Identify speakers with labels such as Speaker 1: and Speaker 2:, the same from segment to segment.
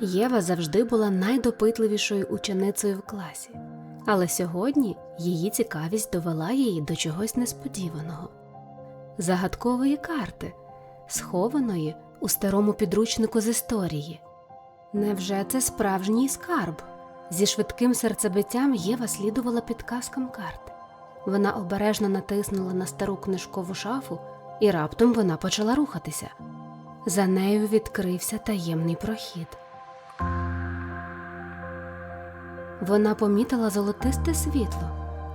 Speaker 1: Єва завжди була найдопитливішою ученицею в класі, але сьогодні її цікавість довела її до чогось несподіваного загадкової карти, схованої у старому підручнику з історії. Невже це справжній скарб? Зі швидким серцебиттям Єва слідувала підказкам карти. Вона обережно натиснула на стару книжкову шафу, і раптом вона почала рухатися. За нею відкрився таємний прохід. Вона помітила золотисте світло.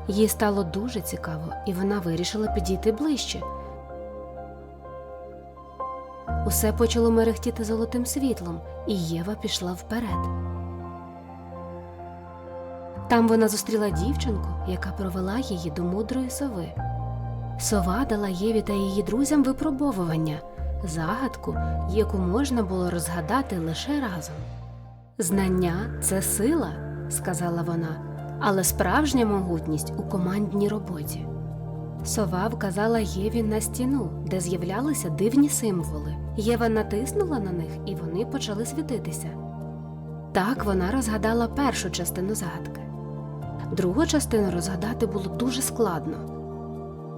Speaker 1: Їй стало дуже цікаво, і вона вирішила підійти ближче. Усе почало мерехтіти золотим світлом, і Єва пішла вперед. Там вона зустріла дівчинку, яка провела її до мудрої сови. Сова дала Єві та її друзям випробовування, загадку, яку можна було розгадати лише разом. Знання це сила, сказала вона, але справжня могутність у командній роботі. Сова вказала Єві на стіну, де з'являлися дивні символи. Єва натиснула на них, і вони почали світитися. Так вона розгадала першу частину загадки. Другу частину розгадати було дуже складно.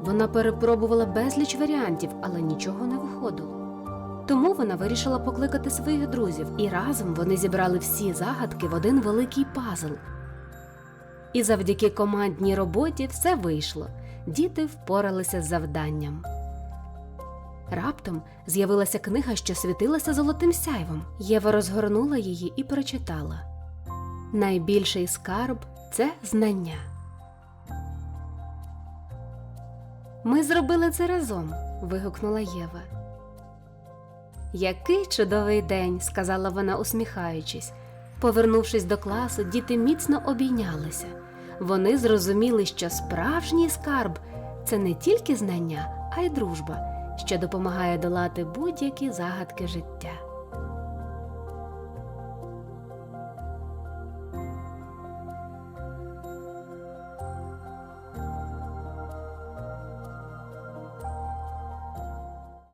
Speaker 1: Вона перепробувала безліч варіантів, але нічого не виходило. Тому вона вирішила покликати своїх друзів, і разом вони зібрали всі загадки в один великий пазл. І завдяки командній роботі все вийшло. Діти впоралися з завданням. Раптом з'явилася книга, що світилася золотим сяйвом. Єва розгорнула її і прочитала Найбільший скарб це знання. Ми зробили це разом. вигукнула Єва. Який чудовий день, сказала вона, усміхаючись. Повернувшись до класу, діти міцно обійнялися. Вони зрозуміли, що справжній скарб це не тільки знання, а й дружба, що допомагає долати будь-які загадки життя.